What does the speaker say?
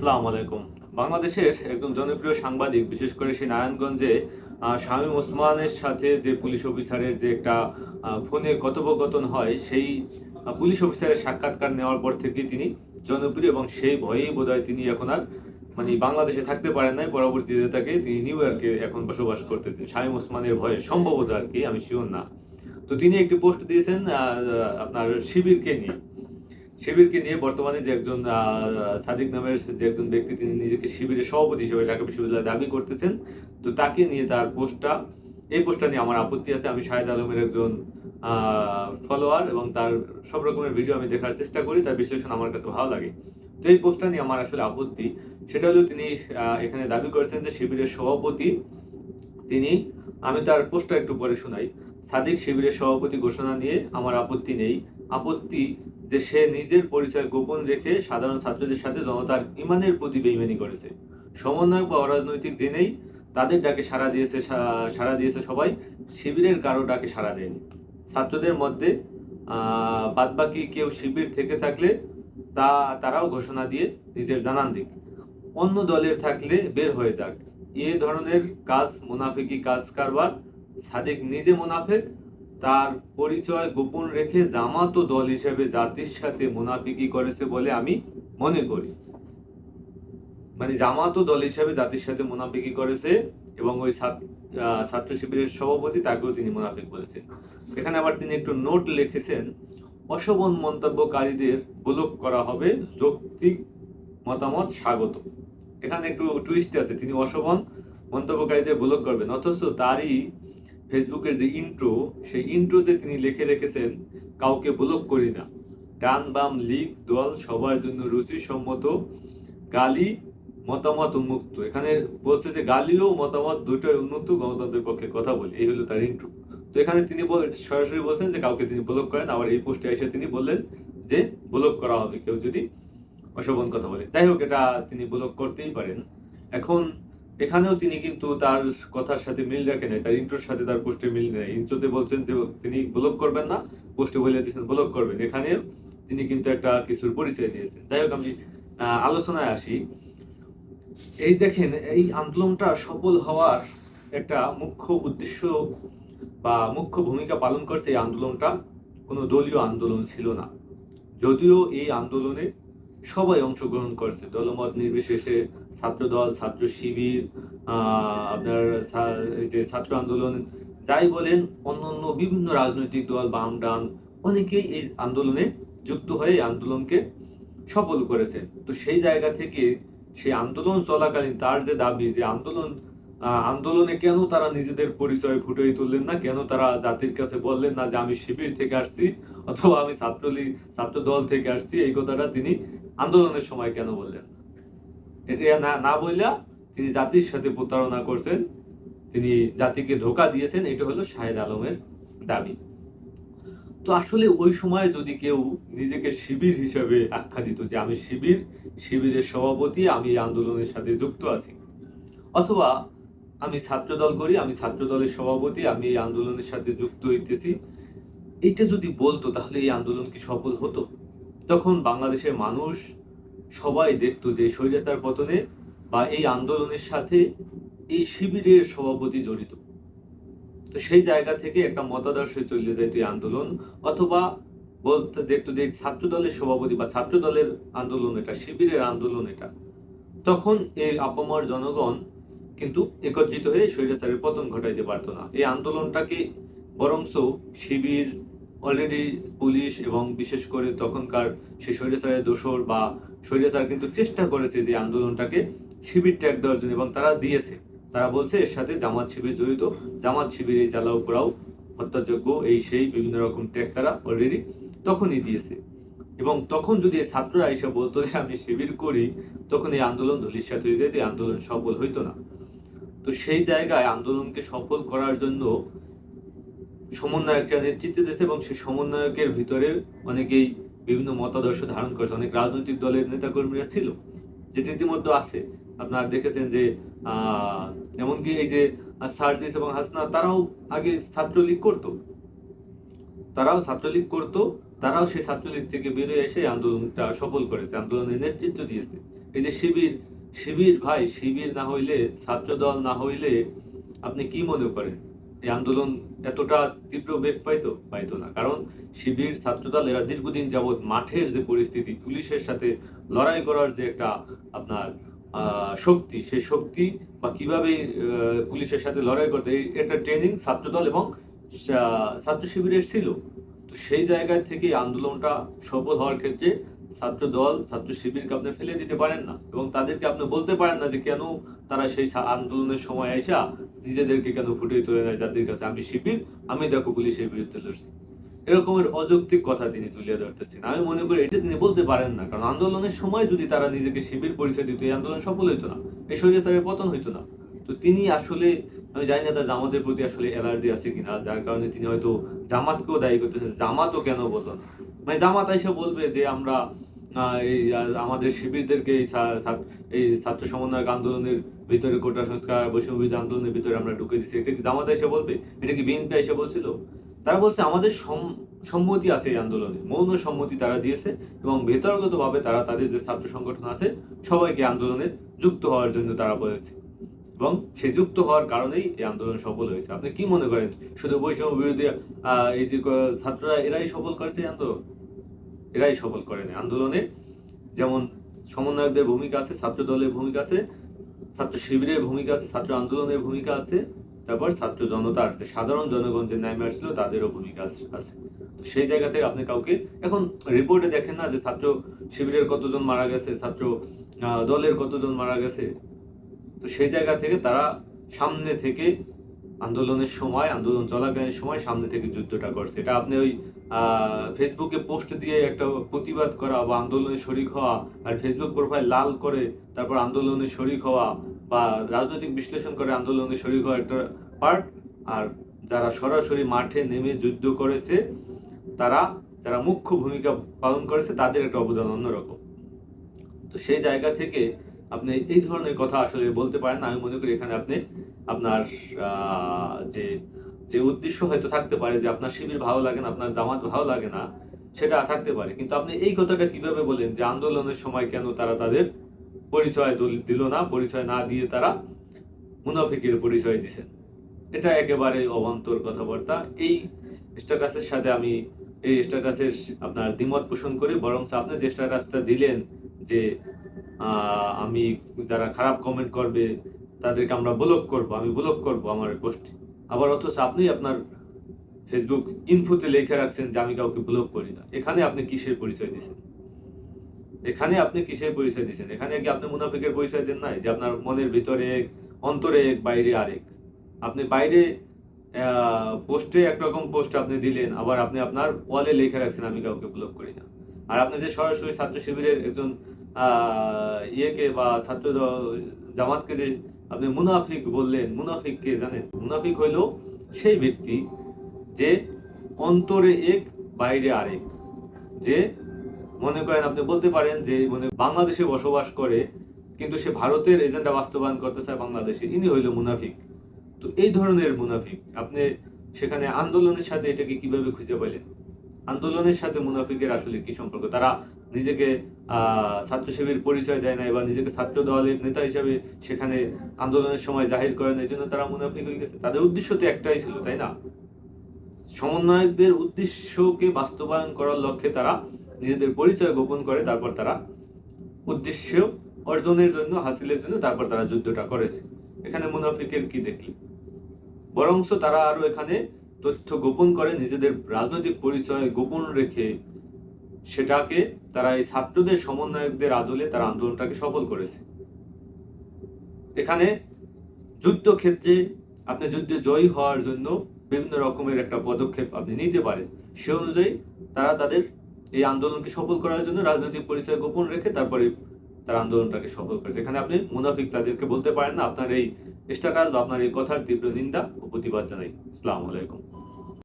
আসসালামু আলাইকুম। বাংলাদেশের একজন জনপ্রিয় সাংবাদিক, বিশেষ করে সেই নারায়ণগঞ্জে শামীম ওসমানের সাথে যে পুলিশ অফিসারের যে একটা ফোনে কথোপকথন হয়, সেই পুলিশ অফিসারের সাক্ষাৎকার নেওয়ার পর থেকে তিনি জনপ্রিয় এবং সেই ভয়েই বোধহয় তিনি এখন আর মানে বাংলাদেশে থাকতে পারেন নাই। পরবর্তীতে তাকে তিনি নিউ ইয়র্কে এখন বসবাস করতেছেন। শামীম ওসমানের ভয়ে সম্ভবত আর কি, আমি শিওর না। তো তিনি একটি পোস্ট দিয়েছেন আপনার শিবিরকে নিয়ে। শিবিরকে নিয়ে বর্তমানে যে একজন সাদিক নামের যে একজন ব্যক্তি, তিনি নিজেকে শিবিরের সভাপতি হিসেবে ঢাকা বিশ্ববিদ্যালয়ে দাবি করতেছেন। তো তাকে নিয়ে তার পোস্টটা, এই পোস্টটা নিয়ে আমার আপত্তি আছে। আমি শাহেদ আলমের একজন ফলোয়ার এবং তার সব রকমের ভিডিও আমি দেখার চেষ্টা করি। তার বিশ্লেষণ আমার কাছে ভালো লাগে। তো এই পোস্টটা নিয়ে আমার আসলে আপত্তি। সেটা হলো তিনি এখানে দাবি করেছেন যে শিবিরের সভাপতি, তিনি, আমি তার পোস্টটা একটু পরে শোনাই। সাদিক শিবিরের সভাপতি ঘোষণা নিয়ে আমার আপত্তি নেই। আপত্তি যে সে নিজের পরিচয় গোপন রেখে সাধারণ ছাত্রদের সাথে জনতার ইমানের প্রতি বেইমানি করেছে। সমন্বয়ক বা অরাজনৈতিক জেনেই তাদের ডাকে সাড়া দিয়েছে সাড়া দিয়েছে সবাই। শিবিরের কারও ডাকে সাড়া দেয়নি। ছাত্রদের মধ্যে বাদবাকি কেউ শিবির থেকে থাকলে তা, তারাও ঘোষণা দিয়ে নিজের জানান দিক। অন্য দলের থাকলে বের হয়ে যাক। এ ধরনের কাজ, মুনাফিকি কাজ কারবার সাদিক নিজে মুনাফেক, তার পরিচয় গোপন রেখে জামাত ও দল হিসেবে জাতির সাথে মুনাফিকি করেছে বলে আমি মনে করি। মানে জামাত ও দল হিসেবে জাতির সাথে মুনাফিকি করেছে এবং ওই ছাত্র শিবিরের সভাপতি তাকেও তিনি মুনাফিক বলেছেন। এখানে আবার তিনি একটু নোট লিখেছেন, অশোভন মন্তব্যকারীদের ব্লক করা হবে, যৌক্তিক মতামত স্বাগত। এখানে একটু টুইস্ট আছে, তিনি অশোভন মন্তব্যকারীদের ব্লক করবেন, অথচ তারই ফেসবুকের যে ইন্ট্রো সেই ইন্ট্রোতে তিনি লিখে রেখেছেন, কাউকে ব্লক করি না। ডান বাম লিগ দল সবার জন্য রুচিসম্মত। গালি মতামত উন্মুক্ত এখানে বলছে যে, গালি ও মতামত দুটোই উন্মুক্ত গণতন্ত্রের পক্ষে কথা বলি। এই হলো তার ইন্ট্রো তো এখানে তিনি সরাসরি বলছেন যে, কাউকে তিনি ব্লক করেন। আবার এই পোস্টে এসে তিনি বললেন যে ব্লক করা হবে কেউ যদি অশোভন কথা বলে। যাই হোক, এটা তিনি ব্লক করতেই পারেন। এখন এখানেও তিনি কিন্তু তার কথার সাথে মিল রাখেন নাই, তার ইন্ট্রোর সাথে তার পোস্টে মিল নেই। ইন্ট্রোতে বলছেন যে তিনি ব্লক করবেন না, পোস্টে বলে দিয়েছেন ব্লক করবেন। এখানে তিনি কিন্তু একটা কিছুর পরিচয় দিয়েছেন। যাই হোক, আমি আলোচনায় আসি। এই দেখেন, এই আন্দোলনটা সফল হওয়ার একটা মুখ্য উদ্দেশ্য বা মুখ্য ভূমিকা পালন করছে এই আন্দোলনটা। কোনো দলীয় আন্দোলন ছিল না। যদিও এই আন্দোলনে সবাই অংশগ্রহণ করছে। দলমত নির্বিশেষে ছাত্র দল ছাত্র শিবির আপনার যে ছাত্র আন্দোলন, যাই বলেন অন্য অন্য বিভিন্ন রাজনৈতিক দল, বাম, ডান, অনেকেই এই আন্দোলনে যুক্ত হয়ে এই আন্দোলনকে সফল করেছে। তো সেই জায়গা থেকে সেই আন্দোলন চলাকালীন তার যে দাবি, যে আন্দোলন আন্দোলনে কেন তারা নিজেদের পরিচয় ফুটিয়ে তুললেন না? কেন তারা জাতির কাছে বললেন না যে আমি শিবির থেকে আসছি, অথবা আমি ছাত্রলীগ ছাত্র দল থেকে আসছি? এই কথাটা তিনি আন্দোলনের সময় কেন বললেন? এটা না না বললা তিনি জাতির সাথে প্রতারণা করছেন, তিনি জাতিকে ধোকা দিয়েছেন, এটা হলো শাহেদ আলমের দাবি। তো আসলে ওই সময় যদি কেউ নিজেকে শিবির হিসেবে আখ্যা দিত যে আমি শিবির, শিবিরের সভাপতি, আমি আন্দোলনের সাথে যুক্ত আছি। অথবা আমি ছাত্র দল করি, আমি ছাত্র দলের সভাপতি, আমি এই আন্দোলনের সাথে যুক্ত হইতেছি। এইটা যদি বলতো তাহলে এই আন্দোলন কি সফল হতো? তখন বাংলাদেশের মানুষ সবাই দেখতো যে স্বৈরাচার পতনে বা এই আন্দোলনের সাথে এই শিবিরের সভাপতি জড়িত। তো সেই জায়গা থেকে একটা মতাদর্শে চলে যেত এই আন্দোলন, অথবা বলতে দেখতো যে ছাত্র দলের সভাপতি বা ছাত্র দলের আন্দোলন এটা, শিবিরের আন্দোলন এটা। তখন এই আপামর জনগণ কিন্তু একত্রিত হয়ে স্বৈরাচারের পতন ঘটাইতে পারতো না। এই আন্দোলনটাকে বরংস শিবির অলরেডি পুলিশ এবং বিশেষ করে তখনকার সেই স্বৈরাচারের দোসর বা স্বৈরাচার কিন্তু চেষ্টা করেছে যে আন্দোলনটাকে শিবির ট্যাগ দেওয়ার জন্য এবং তারা দিয়েছে। তারা বলছে, এর সাথে জামাত শিবির জড়িত। জামাত শিবির এই জ্বালাও পোড়াও হত্যাযোগ্য। এই সেই বিভিন্ন রকম ট্যাগ তারা অলরেডি তখনই দিয়েছে। এবং তখন যদি ছাত্ররা এসে বলতো যে, আমি শিবির করি, তখন এই আন্দোলন ধূলিসাৎ হয়ে যেত। এই আন্দোলন সফল হইতো না। তো সেই জায়গায় আন্দোলনকে সফল করার জন্য সমন্বয়করা নেতৃত্ব দিয়েছে এবং সেই সমন্বয়কের ভিতরে অনেকেই বিভিন্ন মতাদর্শ ধারণ করেছে। অনেক রাজনৈতিক দলের নেতাকর্মীরা ছিল, যেটা ইতিমধ্যে আছে। আপনারা দেখেছেন যে এমনকি এই যে সার্জিস এবং হাসনা তারাও আগে ছাত্রলীগ করতো। তারাও ছাত্রলীগ করতো, তারাও সেই ছাত্রলীগ থেকে বেরিয়ে এসে আন্দোলনটা সফল করেছে আন্দোলনের নেতৃত্ব দিয়েছে। এই যে শিবির শিবির ভাই, শিবির না হইলে, ছাত্রদল না হইলে আপনি কি মনে করেন? এই আন্দোলন এতটা তীব্র বেগ পাইতো পাইতো না। কারণ শিবির, ছাত্রদল, এরা দীর্ঘদিন যাবৎ মাঠের যে পরিস্থিতি, পুলিশের সাথে লড়াই করার যে একটা আপনার শক্তি, সেই শক্তি বা কীভাবে পুলিশের সাথে লড়াই করতে একটা ট্রেনিং ছাত্রদল এবং ছাত্র শিবিরের ছিল। তো সেই জায়গা থেকে আন্দোলনটা সফল হওয়ার ক্ষেত্রে ছাত্র দল ছাত্র শিবিরকে আপনি ফেলে দিতে পারেন না। এবং তাদেরকে আপনি বলতে পারেন না যে কেন তারা সেই আন্দোলনের সময় আইসা নিজেদেরকে কেন ফুটিয়ে তুলে নেয় যাদের কাছে আমি শিবির, আমি দেখো পুলিশের বিরুদ্ধে লড়ছি। এরকমের অযৌক্তিক কথা তিনি তুলে ধরতেছেন। আমি মনে করি এটা তিনি বলতে পারেন না, কারণ আন্দোলনের সময় যদি তারা নিজেকে শিবির পরিচয় দিত, এই আন্দোলন সফল হইতো না। এই স্বৈরাচারের পতন হইতো না। তো তিনি আসলে, আমি জানি না তার জামাতের প্রতি আসলে অ্যালার্জি আছে কিনা, যার কারণে তিনি হয়তো জামাতকেও দায়ী করতেছেন। জামাতও কেন বলতো না? মানে জামাত এসে বলবে যে আমরা এই আমাদের শিবিরদেরকে এই এই ছাত্র সমন্বয়ক আন্দোলনের ভিতরে কোটা সংস্কার বৈষম্যবিধি আন্দোলনের ভিতরে আমরা ঢুকে দিচ্ছি এটা কি জামাত এসে বলবে? এটা কি বিএনপি এসে বলছিল? তারা বলছে, আমাদের সম্মতি আছে এই আন্দোলনে। মৌন সম্মতি তারা দিয়েছে এবং ভেতরগতভাবে তারা তাদের যে ছাত্র সংগঠন আছে, সবাইকে আন্দোলনে যুক্ত হওয়ার জন্য তারা বলেছে। এবং সে যুক্ত হওয়ার কারণেই এই আন্দোলন সফল হয়েছে। আপনি কি মনে করেন? শুধু বৈষম্য বিরোধী এই যে ছাত্ররা এরাই সফল করেছে আন্দোলন? এরাই সফল করেনি আন্দোলনে যেমন সমন্বয়কদের ভূমিকা আছে ছাত্র দলের ভূমিকা আছে, ছাত্র শিবিরের ভূমিকা আছে, ছাত্র আন্দোলনের ভূমিকা আছে, তারপর ছাত্র জনতার যে সাধারণ জনগণ যে নামে আসলো, তাদেরও ভূমিকা আছে। তো সেই জায়গা থেকে আপনি কাউকে এখন রিপোর্টে দেখেন না যে ছাত্র শিবিরের কতজন মারা গেছে, ছাত্র দলের কতজন মারা গেছে? তো সেই জায়গা থেকে তারা সামনে থেকে আন্দোলনের সময়, আন্দোলন চলাকালীন সময় সামনে থেকে যুদ্ধটা করছে। এটা আপনি ওই ফেসবুকে পোস্ট দিয়ে একটা প্রতিবাদ করা বা আন্দোলনে শরিক হওয়া আর ফেসবুক প্রোফাইল লাল করে তারপর আন্দোলনে শরিক হওয়া বা রাজনৈতিক বিশ্লেষণ করে আন্দোলনে শরিক হওয়া একটা পার্ট আর যারা সরাসরি মাঠে নেমে যুদ্ধ করেছে, তারা, যারা মুখ্য ভূমিকা পালন করেছে, তাদের একটা অবদান অন্যরকম। তো সেই জায়গা থেকে আপনি এই ধরনের কথা আসলে বলতে পারেন আমি মনে করি এখানে আপনি আপনার যে যে উদ্দেশ্য হয়তো থাকতে পারে যে আপনার শিবির ভালো লাগে না, আপনার জামাত ভালো লাগে না, সেটা থাকতে পারে। কিন্তু আপনি এই কথাটা কীভাবে বলেন যে আন্দোলনের সময় কেন তারা তাদের পরিচয় দিল না, পরিচয় না দিয়ে তারা মুনাফিকের পরিচয় দিছেন এটা একেবারে অবান্তর কথাবার্তা। এই স্ট্যাটাসের সাথে আমি এই স্ট্যাটাসের আপনার দ্বিমত পোষণ করি বরং আপনি যে স্ট্যাটাসটা দিলেন যে আমি যারা খারাপ কমেন্ট করবে, তাদেরকে আমরা ব্লক করব, আমি ব্লক করব আমার পোস্টে আবার অথচ আপনি আপনার ফেসবুক ইনফোতে লিখে রাখছেন যে আমি কাউকে ব্লক করি না। এখানে আপনি কিসের পরিচয় দিচ্ছেন? এখানে আপনি কিসের পরিচয় দিচ্ছেন? এখানে কি আপনি মুনাফিকের পরিচয় দেন নাই? যে আপনার মনের ভিতরে এক, অন্তরে এক, বাইরে আরেক। আপনি বাইরে পোস্টে একরকম পোস্ট আপনি দিলেন, আবার আপনি আপনার ওয়ালে লিখে রাখছেন, আমি কাউকে ব্লক করি না। আর আপনি যে সরাসরি ছাত্র শিবিরের একজন ইয়েকে বা ছাত্র জামাতকে যে আপনি মুনাফিক বললেন, মুনাফিক কে জানেন? মুনাফিক হইল সেই ব্যক্তি যে অন্তরে এক, বাইরে আরেক। যে মনে করেন আপনি বলতে পারেন যে মানে বাংলাদেশে বসবাস করে, কিন্তু সে ভারতের এজেন্ডা বাস্তবায়ন করতে চায় বাংলাদেশে ইনি হইল মুনাফিক। তো এই ধরনের মুনাফিক, আপনি সেখানে আন্দোলনের সাথে এটাকে কীভাবে খুঁজে পেলেন আন্দোলনের সাথে মুনাফিকের আসলে কি সম্পর্ক? তারা নিজেকে ছাত্র শিবির পরিচয় দেয় না বা নিজেকে ছাত্র দলের নেতা হিসাবে সেখানে আন্দোলনের সময় জাহির করে না এই জন্য তারা মুনাফিক হয়ে গেছে। তাদের উদ্দেশ্য তো একটাই ছিল, তাই না? সমন্বয়কদের উদ্দেশ্যকে বাস্তবায়ন করার লক্ষ্যে তারা নিজেদের পরিচয় গোপন করে, তারপর তারা উদ্দেশ্য অর্জনের জন্য, হাসিলের জন্য তারপর তারা যুদ্ধটা করেছে। এখানে মুনাফিকের কি দেখলি? বরংস তারা আরও এখানে তথ্য গোপন করে, নিজেদের রাজনৈতিক পরিচয় গোপন রেখে সেটাকে তারা এই ছাত্রদের সমন্বয়কদের আদলে তারা আন্দোলনটাকে সফল করেছে। এখানে যুদ্ধক্ষেত্রে আপনি যুদ্ধে জয়ী হওয়ার জন্য বিভিন্ন রকমের একটা পদক্ষেপ আপনি নিতে পারেন। সে অনুযায়ী তারা তাদের এই আন্দোলনকে সফল করার জন্য রাজনৈতিক পরিচয় গোপন রেখে তারপরে তার আন্দোলনটাকে সফল করেছে এখানে আপনি মুনাফিক তাদেরকে বলতে পারেন না, আপনার এই স্ট্যাটাস বা আপনার এই কথার তীব্র নিন্দা ও প্রতিবাদ জানাই। আসসালামু আলাইকুম।